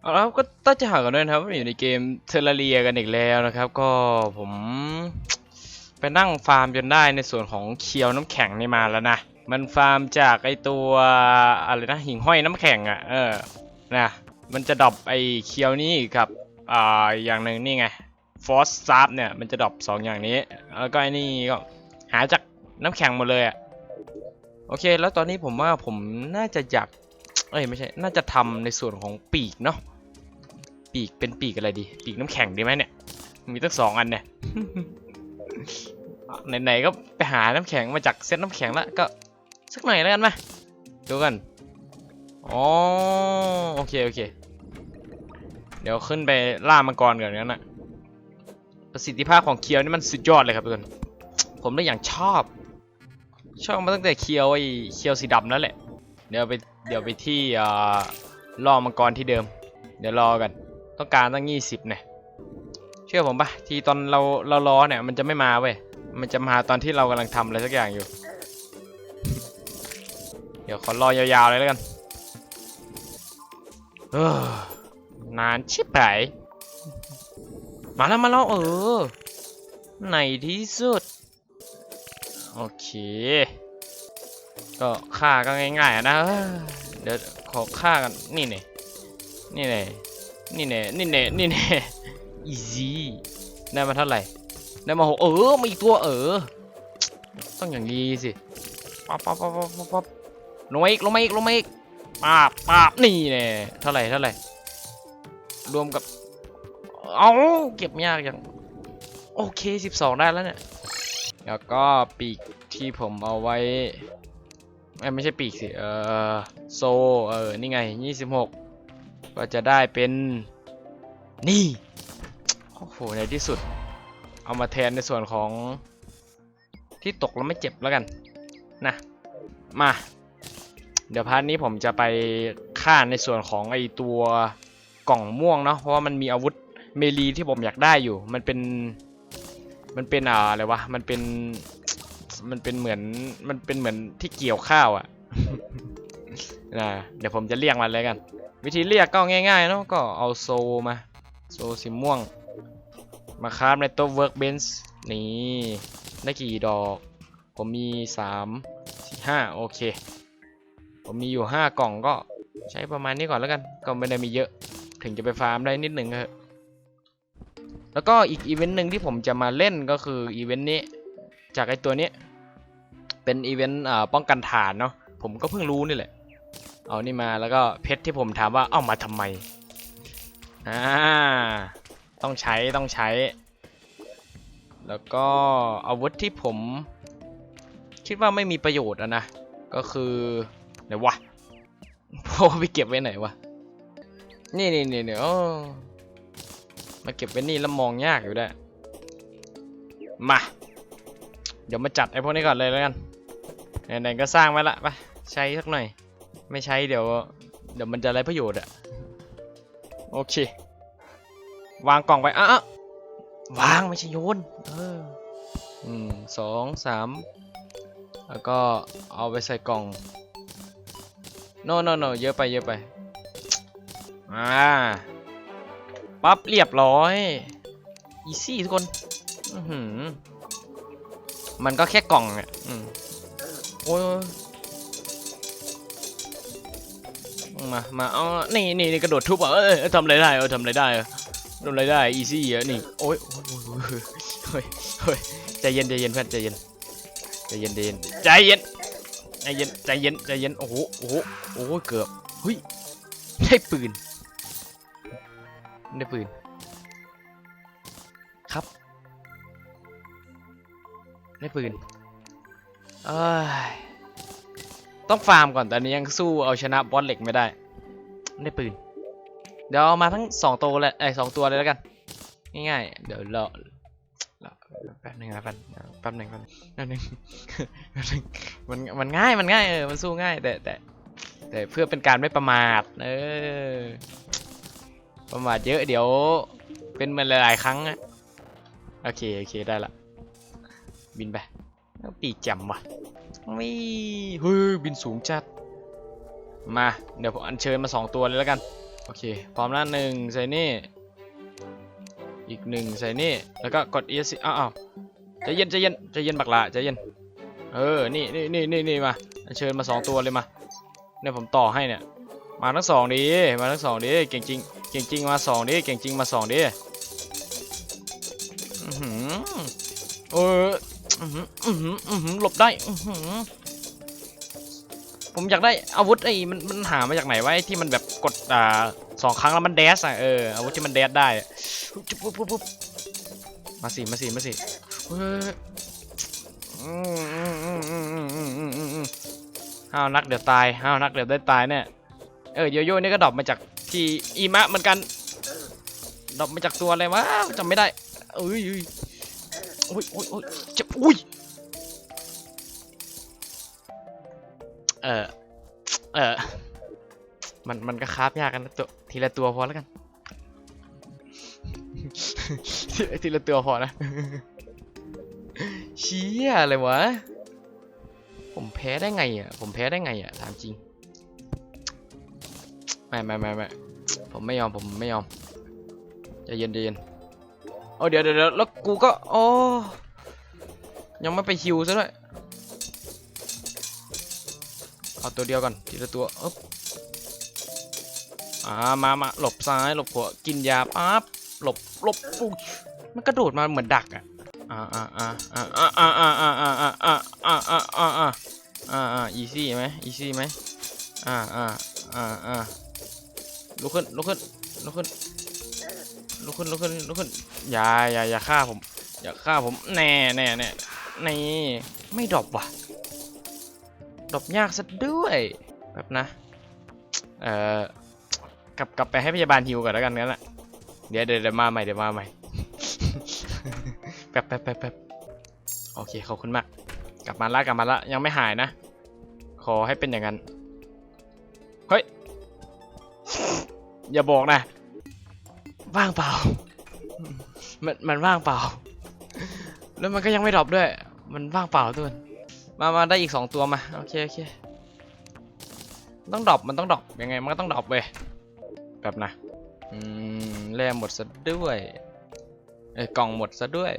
เอาละครับก็ต้องจะหากันด้วยนะครับอยู่ในเกมเทอร์เรียกันอีกแล้วนะครับ ก็ผมไปนั่งฟาร์มจนได้ในส่วนของเคียวน้ำแข็งนี่มาแล้วนะ มันฟาร์มจากไอตัวอะไรนะหิ่งห้อยน้ำแข็งอะ่ะเออนะมันจะดรอปไอเคียวนี่กับอ่าอย่างหนึ่งนี่ไงฟอสซับเนี่ยมันจะดรอปสองอย่างนี้แล้วก็ไอนี่ก็หาจากน้ำแข็งหมดเลยอะ่ะโอเค แล้วตอนนี้ผมว่าผมน่าจะอยาก เอ้ยไม่ใช่ น่าจะทำในส่วนของปีกเนาะ ปีกเป็นปีกอะไรดี ปีกน้ำแข็งดีไหมเนี่ย มีตั้งสองอันเนี่ย ไหนๆก็ไปหาน้ำแข็งมาจากเซตน้ำแข็งแล้วก็สักหน่อยแล้วกันไหมดูกันอ๋อโอเคโอเค เดี๋ยวขึ้นไปล่ามังกรก่อนงั้นนะประสิทธิภาพของเคียวนี่มันสุดยอดเลยครับทุกคน ผมได้อย่างชอบ ชอบมาตั้งแต่เคียวไอ้เคียวสีดำนั่นแหละ เดี๋ยวไป เดี๋ยวไปที่ล่อมังกรที่เดิม เดี๋ยวรอกันต้องการตั้งยี่สิบเนี่ยเชื่อผมปะทีตอนเราเรารอเนี่ยมันจะไม่มาเว้ยมันจะมาตอนที่เรากำลังทำอะไรสักอย่างอยู่ เดี๋ยวขอรอยาวๆเลยแล้วกันเออนานชิบหายมาแล้วมาแล้วเออในที่สุด โอเค ก็ฆ่าก็ง่ายๆนะ เดี๋ยวขอฆ่ากัน นี่เนี่ยนี่เนี่ยนี่เนี่ยนี่เนี่ยนี่เนี่ยอีซี่ได้มาเท่าไหร่ ได้มาหกเออมาอีกตัวเออ ต้องอย่างนี้สิปั๊บปั๊บปั๊บปั๊บปั๊บลงมาอีกลงมาอีกลงมาอีกป๊าบป๊าบนี่แน่เท่าไหร่เท่าไหร่ รวมกับ เอาเก็บยากอย่างโอเค 12 ได้แล้วเนี่ย แล้วก็ปีกที่ผมเอาไว้ ไม่ใช่ปีกสิ เออโซ เออ นี่ไง 26 ก็จะได้เป็นนี่ โอ้โห ในที่สุด เอามาแทนในส่วนของที่ตกแล้วไม่เจ็บแล้วกัน นะ มา เดี๋ยวพาร์ทนี้ผมจะไปฆ่าในส่วนของไอตัวกล่องม่วงเนาะ เพราะว่ามันมีอาวุธเมลีที่ผมอยากได้อยู่ มันเป็น มันเป็นอ่าอะไรวะ มันเป็น มันเป็นเหมือนมันเป็นเหมือนที่เกี่ยวข้าวอะนะเดี๋ยวผมจะเรียกมันเลยกัน วิธีเรียกก็ง่ายๆเนาะก็เอาโซมา โซสีม่วง มาคราฟในโต๊ะเวิร์กเบนส์นี่ได้กี่ดอก ผมมีสามสี่ห้าโอเค ผมมีอยู่ห้ากล่องก็ใช้ประมาณนี้ก่อนแล้วกัน ก็ไม่ได้มีเยอะ ถึงจะไปฟาร์มได้นิดหนึ่งเถอะแล้วก็อีกอีเวนต์หนึ่งที่ผมจะมาเล่นก็คืออีเวนต์นี้ จากไอตัวนี้ เป็นอีเวนต์ป้องกันฐานเนาะผมก็เพิ่งรู้นี่แหละ เอานี่มาแล้วก็เพชรที่ผมถามว่าเอามาทำไมอ่าต้องใช้ต้องใช้ แล้วก็อาวุธที่ผม คิดว่าไม่มีประโยชน์อะนะ ก็คือไหนวะพ่อไปเก็บไว้ไหนวะ นี่นี่นี่นี่โอ้มาเก็บไว้นี่แล้วมองยากอยู่ได้ มา เดี๋ยวมาจัดไอ้พวกนี้ก่อนเลยแล้วกัน ไหนๆก็สร้างไว้ละไปใช้สักหน่อย ไม่ใช้เดี๋ยว เดี๋ยวมันจะไรประโยชน์อะโอเค วางกล่องไปอะวางไม่ใช่โยนเอออืมสองสามแล้วก็เอาไปใส่กล่องโนโนโนเยอะไปเยอะไปอ่าปั๊บเรียบร้อยอีซี่ทุกคนอือหือมันก็แค่กล่องอะ อืมโอ้ยมา มา เอา นี่นี่นี่กระโดดทุบอะเอ้ยเอ้ยทำอะไรได้เออทำอะไรได้ทำอะไรได้ อีซี่อะนี่ โอ้ยโอ้ยโอ้ยโอ้ยใจเย็นใจเย็นเพื่อนใจเย็นใจเย็นใจเย็นใจเย็นใจเย็นใจเย็นใจเย็น โอ้โห โอ้โห โอ้โหเกือบ เฮ้ย ได้ปืน ได้ปืน ครับ ได้ปืน เอ้ยต้องฟาร์มก่อนตอนนี้ยังสู้เอาชนะบอสเหล็กไม่ได้ได้ปืน เดี๋ยวเอามาทั้งสองตัวเลยไอ้สองตัวเลยแล้วกัน ง่ายๆ เดี๋ยวรอรอแป๊บหนึงนะแป๊บแป๊บนึงแป๊บหนึงแป๊บหนึงแป๊บนึงมันมันง่ายมันง่ายเออมันสู้ง่ายแต่แต่แต่เพื่อเป็นการไม่ประมาทเออประมาทเยอะเดี๋ยว เป็นเหมันหลายๆครั้งอะโอเคโอเคได้ละบินไป ปีแจ่มว่ะไม่เฮ้ยบินสูงจัด มา เดี๋ยวผมอัญเชิญมาสองตัวเลยแล้วกัน โอเค พร้อมแล้วหนึ่งใส่นี่ อีกหนึ่งใส่นี่ แล้วก็กด ESC อ้าวอ้าวใจเย็นใจเย็นใจเย็นบักละใจเย็น เออ นี่นี่นี่นี่นี่มา อัญเชิญมาสองตัวเลยมา เนี่ยผมต่อให้เนี่ย มาทั้งสองดีมาทั้งสองดีเก่งจริง เก่งจริงมาสองดิเก่งจริงมาสองดิอื้อหือเออ หลบได้ผมอยากได้อาวุธไอ้มันมันหามาจากไหนไว้ที่มันแบบกดอ่าสองครั้งแล้วมันแดสอะเอออาวุธที่มันแดสได้จุ๊บปุ๊บปุ๊บมาสิมาสิมาสิห้าวนักเดี๋ยวตายห้าวนักเดี๋ยวได้ตายเนี่ยเออโยโย่นี่ก็ดรอปมาจากที่อีมะเหมือนกันดรอปมาจากตัวอะไรวะจำไม่ได้อุ้ย โอ้ยโอ้ยโอ้ยเจ็บอุ้ยเออเออมันมันก็คราฟยากกันนะตัวทีละตัวพอแล้วกันทีทีละตัวพอนะเชี่ยอะไรวะ ผมแพ้ได้ไงอะ ผมแพ้ได้ไงอะถามจริงไม่ไม่ไม่ไม่ผมไม่ยอมผมไม่ยอมใจเย็นใจเย็น โอ้เดี๋ยวเดี๋ยวแล้วกูก็โอ้ยังไม่ไปฮิวซะด้วยเอาตัวเดียวก่อนทีละตัวอ๊บอ่ามามาหลบซ้ายหลบขวากินยาปั๊บหลบหลบปุ๊บมันกระโดดมาเหมือนดักอะอ่าอ่าอ่าอ่าอ่าอ่าอ่าอ่าอ่าอ่าอ่าอ่าอ่าอ่าอ่าอ่าอีซี่ไหมอีซี่ไหมอ่าอ่าอ่าอ่าลุกขึ้นลุกขึ้นลุกขึ้น ลุกขึ้นลุกขึ้นลุกขึ้นอย่าอย่าอย่าฆ่าผม อย่าฆ่าผมแน่แน่แน่นี่ไม่ดรอปว่ะดรอปยากซะด้วยแบบนะ เอ่อกลับกลับไปให้พยาบาลฮิวก่อนแล้วกันงั้นแหละเดี๋ยวเดี๋ยวเดี๋ยวมาใหม่เดี๋ยวมาใหม่แป๊บแป๊บแป๊บแป๊บโอเคขอบคุณมาก กลับมาละกลับมาละยังไม่หายนะ ขอให้เป็นอย่างนั้น เฮ้ย อย่าบอกนะ ว่างเปล่า มันมันว่างเปล่า แล้วมันก็ยังไม่ดรอปด้วย มันว่างเปล่าทุกคนมามาได้อีกสองตัวมาโอเคโอเคต้องดรอปมันต้องดรอปยังไงมันก็ต้องดรอปเว้ยแบบนะอืมแร่หมดซะด้วยเอ้ยกล่องหมดซะด้วย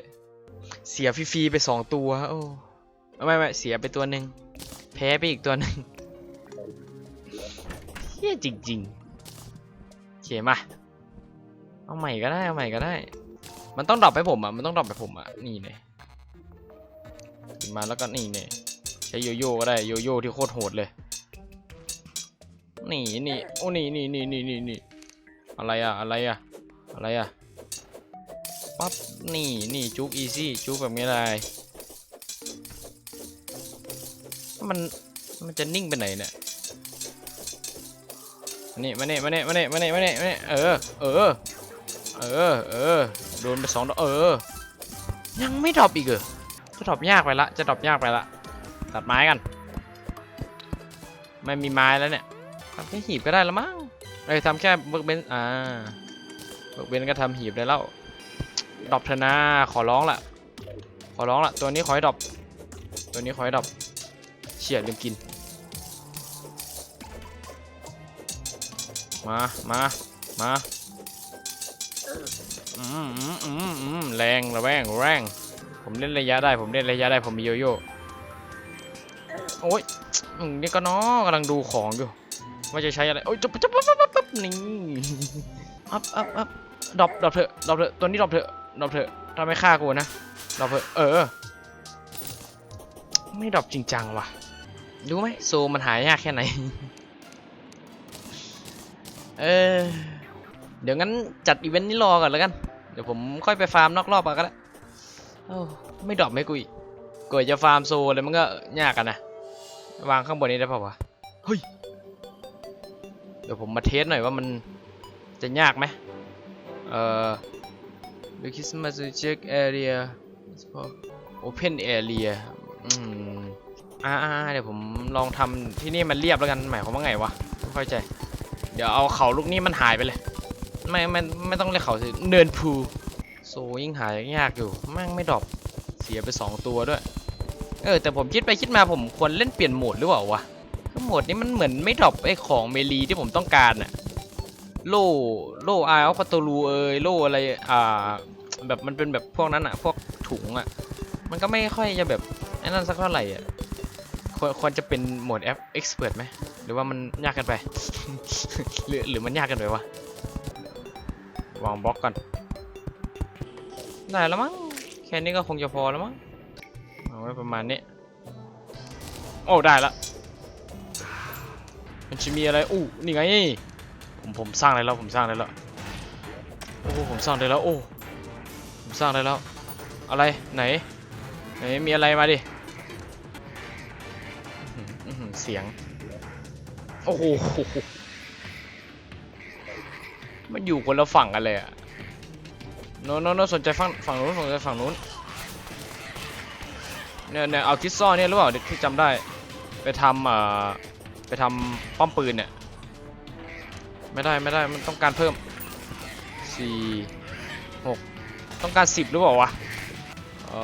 เสียฟรีๆไปสองตัวโอ้ไม่ไม่เสียไปตัวหนึ่งแพ้ไปอีกตัวหนึ่งเฮี้ยจริงๆโอเคมา เอาใหม่ก็ได้เอาใหม่ก็ได้ มันต้องดรอปให้ผมอะมันต้องดรอปให้ผมอะนี่เนี่ยมาแล้วก็นี่เนี่ยใช้โยโย่ก็ได้โยโย่ที่โคตรโหดเลยนี่นี่โอ้นี่นี่นี่นี่นี่นี่อะไรอะอะไรอะอะไรอะปั๊บนี่นี่จุกอีซี่จุกแบบนี้เลยมันมันจะนิ่งไปไหนเนี่ยนี่มานี่มานี่มานี่มานี่มานี่มานี่เออเออ เออเออโดนไปสองดอกเออ ยังไม่ดรอปอีกเหรอจะดรอปยากไปละจะดรอปยากไปละตัดไม้กัน ไม่มีไม้แล้วเนี่ยทำแค่หีบก็ได้แล้วมั้งเอ้ยทำแค่เบิร์กเบนอ่าเบิร์กเบนก็ทำหีบได้แล้วดรอปเถอะนะขอร้องละขอร้องละตัวนี้ขอให้ดรอปตัวนี้ขอให้ดรอปเฉียดลืมกิน มา มา มา อืมอืมอืมอืมแรงระแวงแรงผมเล่นระยะได้ ผมเล่นระยะได้ผมมีโยโย่โอ้ยอืมนี่ก็น้อกำลังดูของอยู่ว่าจะใช้อะไรโอ้ยจับจับปั๊บปั๊บจับนี่อัพอัพอัพดรอปดรอปเถอะดรอปเถอะตัวนี้ดรอปเถอะดรอปเถอะถ้าไม่ฆ่ากูนะดรอปเถอะเออ ไม่ดรอปจริงจังว่ะรู้ไหมโซมันหายยากแค่ไหนเออเดี๋ยวงั้นจัดอีเวนต์นี้รอก่อนแล้วกัน ดี๋ยวผมค่อยไปฟาร์มนอกรอบเอาก็ได้โอ้ไม่ดรอปไม่กูอีกกว่าจะฟาร์มโซเลยมันก็ยากกันนะ วางข้างบนนี้ได้ป่าวะ เฮ้ย เดี๋ยวผมมาเทสหน่อยว่ามันจะยากไหมเอ่อ The Christmas check area open area อืมอ่าๆเดี๋ยวผมลองทำที่นี่มันเรียบแล้วกันหมายความว่าไงวะไม่เข้าใจ เดี๋ยวเอาเขาลูกนี้มันหายไปเลย ไม่ไม่ไม่ต้องเรียกเขาสิเนินพูโซยิ่งหายยากอยู่แม่งไม่ดรอปเสียไปสองตัวด้วย เออ แต่ผมคิดไปคิดมาผมควรเล่นเปลี่ยนโหมดหรือเปล่าวะก็โหมดนี้มันเหมือนไม่ดรอปไอ้ของเมลีที่ผมต้องการน่ะโล่โล่อายเอาคาโตรูเอยโล่อะไรอ่าแบบมันเป็นแบบพวกนั้นอะพวกถุงอะมันก็ไม่ค่อยจะแบบไอ้นั่นสักเท่าไหร่อะควรควรจะเป็นโหมดแอป expert ไหมหรือว่ามันยากกันไป หรือหรือมันยากกันไปวะ วางบล็อกก่อน ได้แล้วมั้ง แค่นี้ก็คงจะพอแล้วมั้ง เอาไว้ประมาณนี้ โอ้ ได้ละมันจะมีอะไร อู้ นี่ไง ผมผมสร้างได้แล้ว ผมสร้างได้แล้ว โอ้ ผมสร้างได้แล้ว โอ้ ผมสร้างได้แล้ว อะไร ไหน ไหน มีอะไรมาดิเสียง โอ้โห มันอยู่คนละฝั่งกันเลยอะโน้โน้โน้สนใจฝั่งฝั่งนู้นสนใจฝั่งนู้นเนี่ยเนี่ยเอาคิดซ่อเนี่ยหรือเปล่าที่จำได้ ไปทำเอ่อไปทำป้อมปืนเนี่ยไม่ได้ไม่ได้มันต้องการเพิ่มสี่หกต้องการสิบหรือเปล่าวะเอ่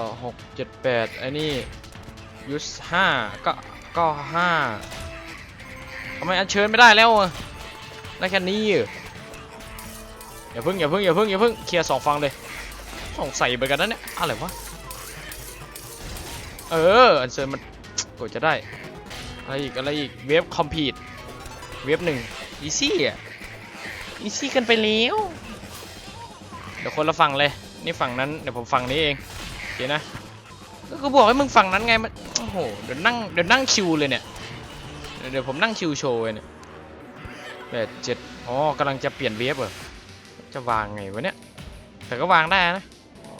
อหกเจ็ดแปดไอ้นี่ยูสห้าก็ก็ห้าทำไมอัญเชิญไม่ได้แล้วอะได้แค่นี้ อย่าพิ่งอย่าพิ่งอย่าพิ่งอย่าพิ่งเคลียร์สองฝั่งเลยสงสัยเหมือนกันนเนี่ยอะไรวะเอออัญเชิญมันกดจะได้อะไรอีกอะไรอีกเวฟคอมพีทเวฟหนึ่งอีซี่อะอีซี่กันไปแล้วเดี๋ยวคนละฝั่งเลยนี่ฝั่งนั้นเดี๋ยวผมฝั่งนี้เองโอเคนะก็บอกให้มึงฝั่งนั้นไงมันโอ้โหเดี๋ยวนั่งเดี๋ยวนั่งชิวเลยเนี่ยเดี๋ยวเดี๋ยวผมนั่งชิวโชว์เลยเนี่ยแปดเจ็ดอ๋อกำลังจะเปลี่ยนเวฟเหรอ จะวางไงวะเนี่ย แต่ก็วางได้นะ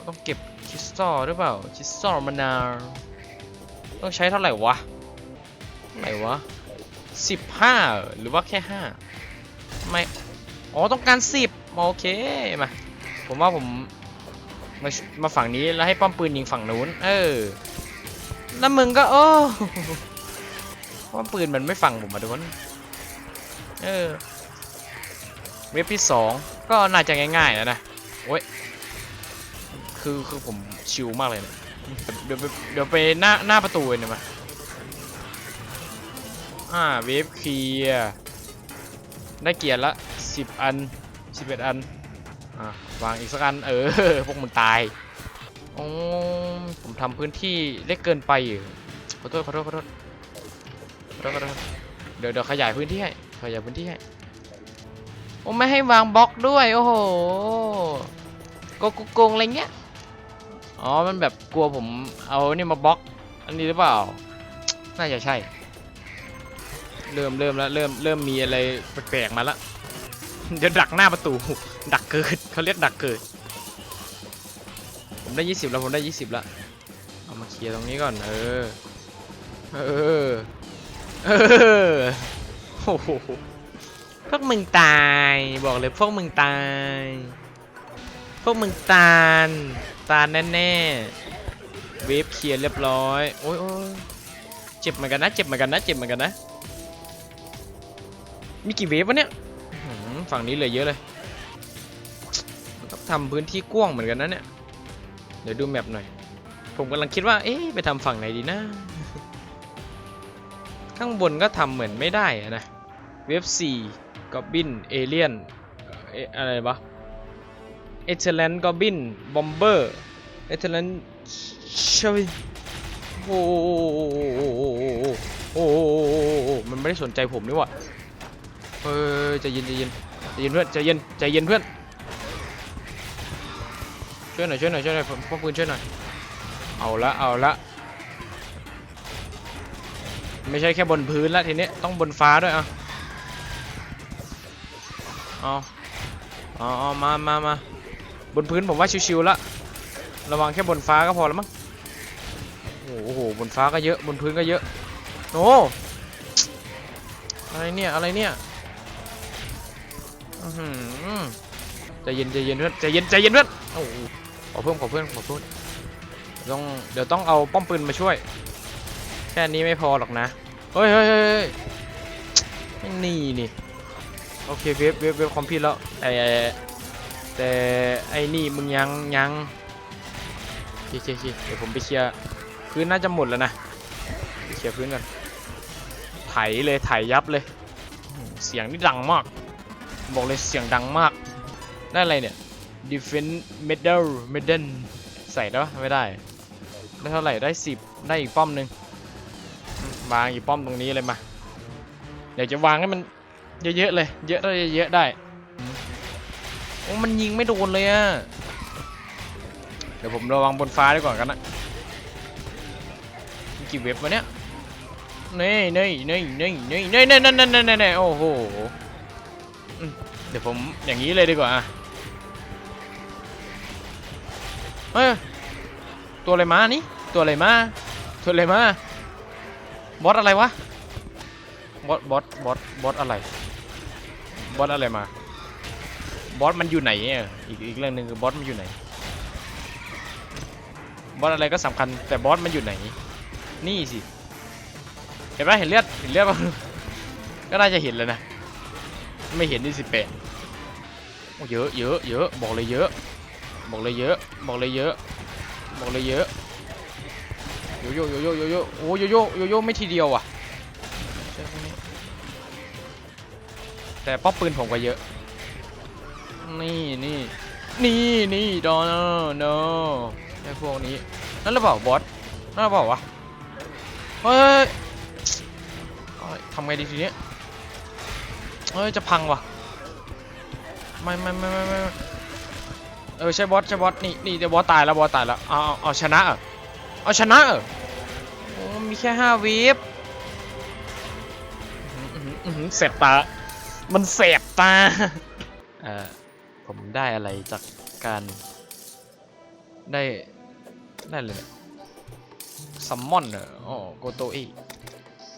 ต้องเก็บคริสตัลหรือเปล่าคริสตัลมานาว ต้องใช้เท่าไหร่วะเท่าไหร่วะสิบห้าหรือว่าแค่ห้าไม่ อ๋อ ต้องการสิบโอเค มา ผมว่าผมมามาฝั่งนี้แล้วให้ป้อมปืนยิงฝั่งนู้น เออ แล้วมึงก็ โอ้ป้อมปืนมันไม่ฟังผมมาดูนเออ เว็บที่สอง ก็น่าจะง่ายๆแล้วนะโอ้ยคือคือผมชิลมากเลยเนี่ยเดี๋ยวเดี๋ยวเดี๋ยวไปหน้าหน้าประตูเลยนี่ยมาอ่าเวฟเคลียร์ได้เกียร์ละสิบอันสิบเอ็ดอันอ่าวางอีกสักอันเออพวกมันตายโอ้ผมทำพื้นที่เล็กเกินไปอยู่ขอโทษขอโทษขอโทษขอโทษขอโทษเดี๋ยวเดี๋ยวขยายพื้นที่ให้ขยายพื้นที่ให้ โอ้ไม่ให้วางบล็อกด้วย โอ้โหโกโกโกงอะไรเงี้ย อ๋อ มันแบบกลัวผมเอานี่มาบล็อก อันนี้หรือเปล่า น่าจะใช่ เริ่มเริ่มแล้วเริ่มเริ่มมีอะไรแปลกๆมาละ เดี๋ยวดักหน้าประตู ดักเกิดเขาเรียกดักเกิด ผมได้ 20 แล้วผมได้ 20 แล้ว เอามาเคลียร์ตรงนี้ก่อน เออ เออ เออ โอ้โห พวกมึงตายบอกเลยพวกมึงตาย พวกมึงตานตานแน่ๆเวฟเคลียร์เรียบร้อยโอ้ยเจ็บเหมือนกันนะเจ็บเหมือนกันนะเจ็บเหมือนกันนะมีกี่เวฟวะเนี่ยฝั่งนี้เหลยเยอะเลยต้องทำพื้นที่กว้างเหมือนกันนะเนี่ยเดี๋ยวดูแมปหน่อย ผมกำลังคิดว่า เอ๊ะไปทำฝั่งไหนดีนะ ข้างบนก็ทำเหมือนไม่ได้อะนะ เวฟ4กอบบินเอเลียนอะไรวะเอเทเลนกอบบินบอมเบอร์เอเทเลนชวิโอ้โหโอ้มันไม่ได้สนใจผมนี่ว่าเฮ้ยใจเย็นใจเย็นใจเย็นเพื่อนใจเย็นใจเย็นเพื่อนช่วยหน่อยช่วยหน่อยช่วยหน่อยพ่อปืนช่วยหน่อยเอาละเอาละไม่ใช่แค่บนพื้นละทีนี้ต้องบนฟ้าด้วยอะ เอาเอาเอามามามาบนพื้นผมว่าชิวๆละ ระวังแค่บนฟ้าก็พอแล้วมั้ง โอ้โห บนฟ้าก็เยอะ บนพื้นก็เยอะ โอ้อะไรเนี่ย อะไรเนี่ยอื้อหือใจเย็นใจเย็นเพื่อนใจเย็นใจเย็นเพื่อนโอ้โหขอเพิ่มขอเพิ่มขอเพิ่มต้องเดี๋ยวต้องเอาป้อมปืนมาช่วย แค่นี้ไม่พอหรอกนะ เฮ้ยเฮ้ยเฮ้ยเฮ้ยไม่นี่นี่ โอเคเวฟเวฟเวฟคอมพิวแล้วแต่แต่ไอ้นี่มึงยังยังเคลียเคลียเคลียร์เดี๋ยวผมไปเคลียร์พื้นน่าจะหมดแล้วนะเคลียร์พื้นกันไถเลยไถยับเลย เสียงนี่ดังมาก บอกเลยเสียงดังมากได้อะไรเนี่ย defense medal medal ใส่แล้วไม่ได้ ได้เท่าไหร่ได้สิบได้อีกป้อมหนึ่งวางอีกป้อมตรงนี้เลยมาเดี๋ยวจะวางให้มัน เยอะๆเลย เยอะได้เยอะๆได้โอ้มันยิงไม่โดนเลยอะเดี๋ยวผมระวังบนฟ้าดีกว่ากันนะมีกี่เว็บวะเนี่ยนี่นี่นี่นี่นี่นี่นี่นี่นี่นี่นี่โอ้โหเดี๋ยวผมอย่างนี้เลยดีกว่าเฮ้ยตัวอะไรมานี่ตัวอะไรมาตัวอะไรมาบอสอะไรวะบอสบอสบอสบอสอะไร บอสอะไรมา บอสมันอยู่ไหนเนี่ยอีกอีกเรื่องหนึ่งคือบอสมันอยู่ไหน บอสอะไรก็สำคัญแต่บอสมันอยู่ไหน นี่สิ เห็นไหมเห็นเลือดเห็นเลือดปะก็น่าจะเห็นแล้วนะ ไม่เห็นนี่สิเปะโอ้เยอะเยอะเยอะบอกเลยเยอะ บอกเลยเยอะ บอกเลยเยอะ บอกเลยเยอะ โยโย่โยโย่โยโย่โอ้โยโย่โยโย่ไม่ทีเดียวอะ แต่ป้อมปืนผมก็เยอะ นี่นี่นี่นี่ดอนเนอไอ้พวกนี้ นั่นหรือเปล่าบอสนั่นหรือเปล่าวะ เฮ้ยทำไงดีทีนี้เฮ้ย จะพังวะไม่ไม่ไม่ไม่ไม่เออใช่บอสใช่บอสนี่นี่เดี๋ยวบอสตายแล้วบอสตายแล้วเอาเอาชนะเหรอเอาชนะเอโอ้มีแค่ห้าวีฟอื้อหืออื้อหือเสบตา มันเสบตา เอ่อผมได้อะไรจากการได้ได้เลยซัมมอนเหรออ๋อโกโตอี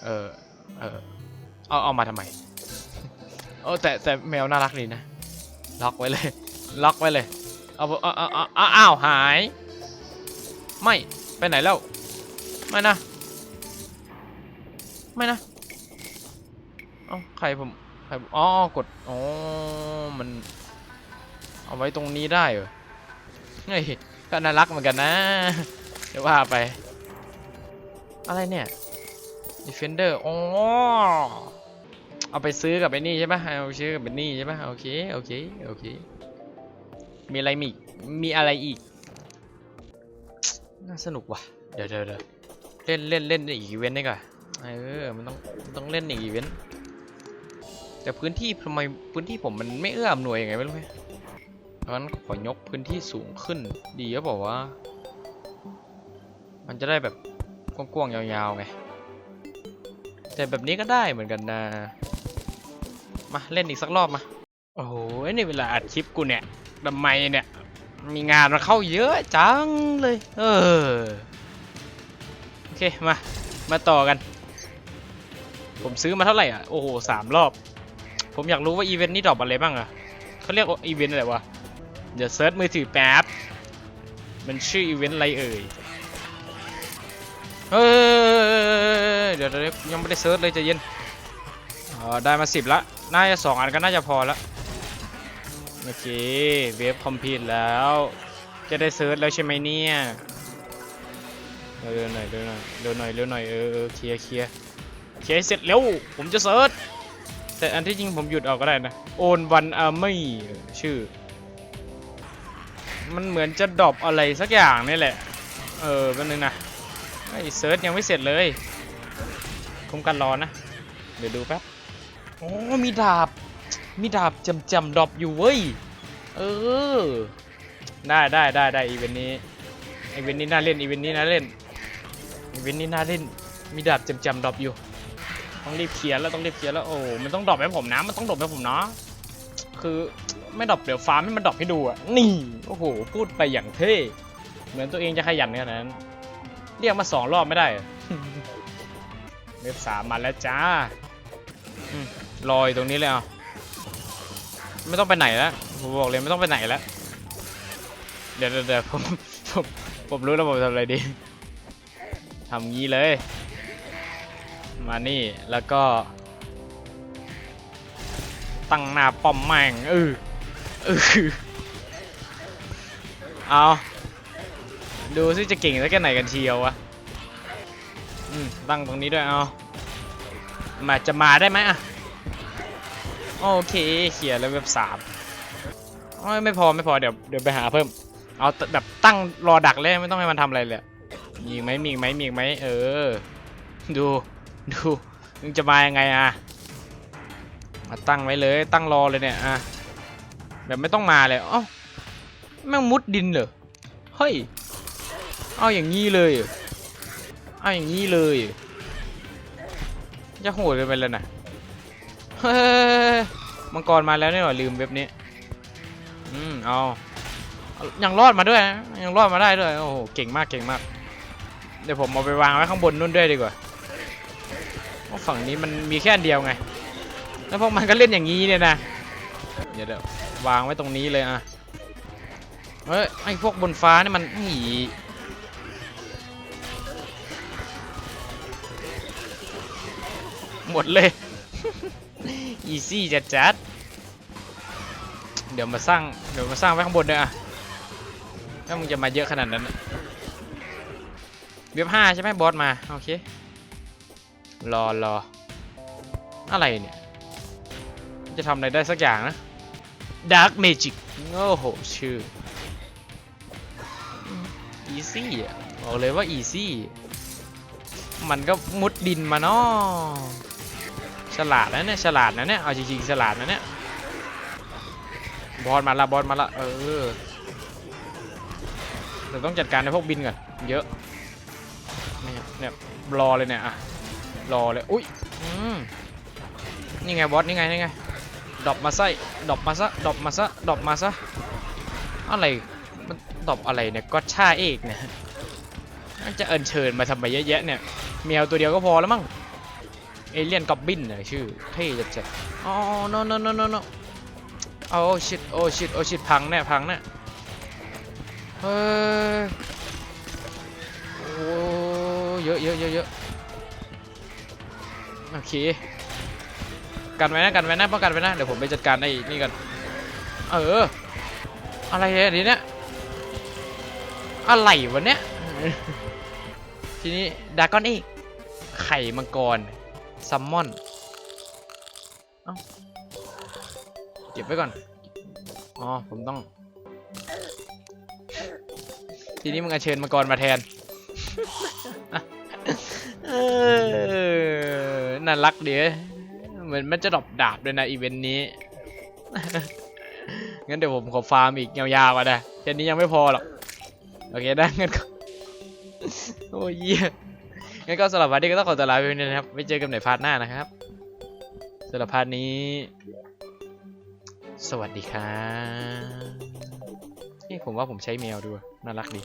เออเออเอาเอามาทำไมเออแต่แต่แมวน่ารักดีนะ ล็อกไว้เลย ล็อกไว้เลย เอาเอาเอาเอาอ้าวหาย ไม่ไปไหนแล้ว ไม่นะ ไม่นะ เอ้าใครผม ครอ๋อกดอ๋อมัน เอาไว้ตรงนี้ได้เหรอเฮ้ยก็น่ารักเหมือนกันนะเดี๋ยวว่าไป อะไรเนี่ย Defender อ๋อเอาไปซื้อกับไอ้นี่ใช่ปะเอาไปซื้อกับไอ้นี่ใช่ปะโอเค โอเค โอเค มีอะไรมีอีกมีอะไรอีก น่าสนุกว่ะ เดี๋ยวเดี๋ยวเล่นเล่นเล่นอีกอีเวนต์นี่ก่อนเออ มันต้องมันต้องเล่นอีกอีเวนต์ แต่พื้นที่ทำไมพื้นที่ผมมันไม่เอื้ออำนวยยังไงไม่รู้ไงเพราะฉะนั้นขอยกพื้นที่สูงขึ้น ดีก็บอกว่า มันจะได้แบบกว้างๆยาวๆไงแต่แบบนี้ก็ได้เหมือนกันนะ มาเล่นอีกสักรอบมา โอ้โหนี่เวลาอัดคลิปกูเนี่ยทำไมเนี่ย มีงานมาเข้าเยอะจังเลย เออ โอเค มา มาต่อกัน ผมซื้อมาเท่าไหร่อะ โอ้โหสามรอบ ผมอยากรู้ว่าอีเวนต์นี้ดรอปอะไรบ้างอะเขาเรียกอีเวนต์อะไรวะ เดี๋ยวเซิร์ชมือถือแป๊บ มันชื่ออีเวนต์อะไรเอ่ย เฮ้ย เดี๋ยวยังไม่ได้เซิร์ชเลยใจเย็นออได้มาสิบละ น่าจะสองอันก็น่าจะพอละโอเค เว็บคอมพิวแล้ว จะได้เซิร์ชแล้วใช่ไหมเนี่ยเร็วหน่อยเร็วหน่อยเร็วหน่อยเร็วหน่อยเออเคลียร์เคลียร์เคลียร์เสร็จเร็วผมจะเซิร์ช แต่อันที่จริงผมหยุดเอาก็ได้นะโอนวันอาร์มี่ชื่อ มันเหมือนจะดรอปอะไรสักอย่างนี่แหละ เออแป๊บนึงนะไอ้เซิร์ชยังไม่เสร็จเลยคุมกันรอนะ เดี๋ยวดูแป๊บโอ้มีดาบ มีดาบจำจำดรอปอยู่เว้ย เออ ได้ได้ได้ได้อีเวนต์นี้อีเวนต์นี้น่าเล่นอีเวนต์นี้น่าเล่นอีเวนต์นี้น่าเล่น มีดาบจำจำดรอปอยู่ ต้องรีบเคลียร์แล้วต้องรีบเคลียร์แล้วโอ้มันต้องดรอปให้ผมนะมันต้องดรอปให้ผมเนาะคือไม่ดรอปเดี๋ยวฟาร์มให้มันดรอปให้ดูอะนี่โอ้โหพูดไปอย่างเท่เหมือนตัวเองจะขยันขนาดนั้น เรียกมาสองรอบไม่ได้เหรอเว็บสามมาแล้วจ้าอืมรอยตรงนี้เลยเอาไม่ต้องไปไหนแล้วผมบอกเลยไม่ต้องไปไหนแล้วเดี๋ยวเดี๋ยวเดี๋ยวผมผมผมรู้แล้วผมทำอะไรดีทำงี้เลย มานี่แล้วก็ ตั้งหน้าป้อมแม่งเออเออเอาดูซิจะเก่งสักแค่ไหนกันเชียววะอืมตั้งตรงนี้ด้วยเอามาจะมาได้ไหมอะโอเคเขียนแล้วเว็บสามโอ้ยไม่พอไม่พอเดี๋ยวเดี๋ยวไปหาเพิ่ม เอาแบบตั้งรอดักเลยไม่ต้องให้มันทำอะไรเลยมีไหมมีไหมมีไหมเออ ดู ดูมึงจะมายังไงอะมาตั้งไว้เลยตั้งรอเลยเนี่ยอะแบบไม่ต้องมาเลยเอ้าแม่งมุดดินเหรอเฮ้ยเอาอย่างนี้เลยเอาอย่างนี้เลยจะโหดเลยไปแล้วนะเฮ้ยมังกรมาแล้วเนี่ยหว่าลืมเว็บนี้อืมเอายังรอดมาด้วยยังรอดมาได้ด้วยโอ้โหเก่งมากเก่งมากเดี๋ยวผมเอาไปวางไว้ข้างบนนู่นด้วยดีกว่า ฝั่งนี้มันมีแค่อันเดียวไง แล้วพวกมันก็เล่นอย่างนี้เนี่ยนะ เดี๋ยวเดี๋ยววางไว้ตรงนี้เลยอะ เฮ้ยไอพวกบนฟ้านี่มันหีหมดเลย อีซี่จัดจัดเดี๋ยวมาสร้างเดี๋ยวมาสร้างไว้ข้างบนด้วยอะถ้ามึงจะมาเยอะขนาดนั้นเว็บห้าใช่ไหมบอสมา โอเค รอรออะไรเนี่ย จะทำอะไรได้สักอย่างนะ Dark Magic โอ้โห ชื่อ Easy อะบอกเลยว่า Easy มันก็มุดดินมาเนาะฉลาดนะเนี่ยฉลาดนะเนี่ย เอาจริงๆฉลาดนะเนี่ย บอสมาละบอสมาละ เออเดี๋ยวต้องจัดการในพวกบินก่อน เยอะ เนี่ยเนี่ยรอเลยเนี่ยอะ รอเลยอุ้ยอืมนี่ไงบอสนี่ไงนี่ไงดรอปมาไส้ดรอปมาซะดรอปมาซะดรอปมาซะอะไรมันดรอปอะไรเนี่ยก็ช่าเอกเนี่ยจะเอิญเชิญมาทำไมเยอะแยะเนี่ยแมวตัวเดียวก็พอแล้วมั้งเอเลียนกอบบินเนี่ยชื่อเท่จัดจัดๆอ๋อ no no no no no โอ้ชิตโอ้ชิตโอ้ชิตพังแน่พังแน่เฮ้ยโอ้เยอะเยอะเยอะเยอะ โอเค กันไว้นะกันไว้นะป้องกันไว้นะ เดี๋ยวผมไปจัดการไอ้นี่กัน เออ อะไรเนี่ยทีเนี้ย อะไรวะเนี้ย ทีนี้ดากอนอีก ไข่มังกร ซัมมอน เอ้า เก็บไว้ก่อน อ๋อ ผมต้อง ทีนี้มึงอัญเชิญมังกรมาแทน เออน่ารักดีเว้ยเหมือนมันจะดรอปดาบเลยนะอีเวนต์นี้ งั้นเดี๋ยวผมขอฟาร์มอีกยาวๆก่อนนะแค่นี้ยังไม่พอหรอก โอเคนะงั้นก็โอ้ยเหี้ยงั้นก็สำหรับวันนี้ก็ต้องขอตัวลาไปนี้นะครับ ไว้เจอกันในพาร์ทหน้านะครับสำหรับพาร์ทนี้ สวัสดีครับนี่ผมว่าผมใช้แมวด้วยน่ารักดี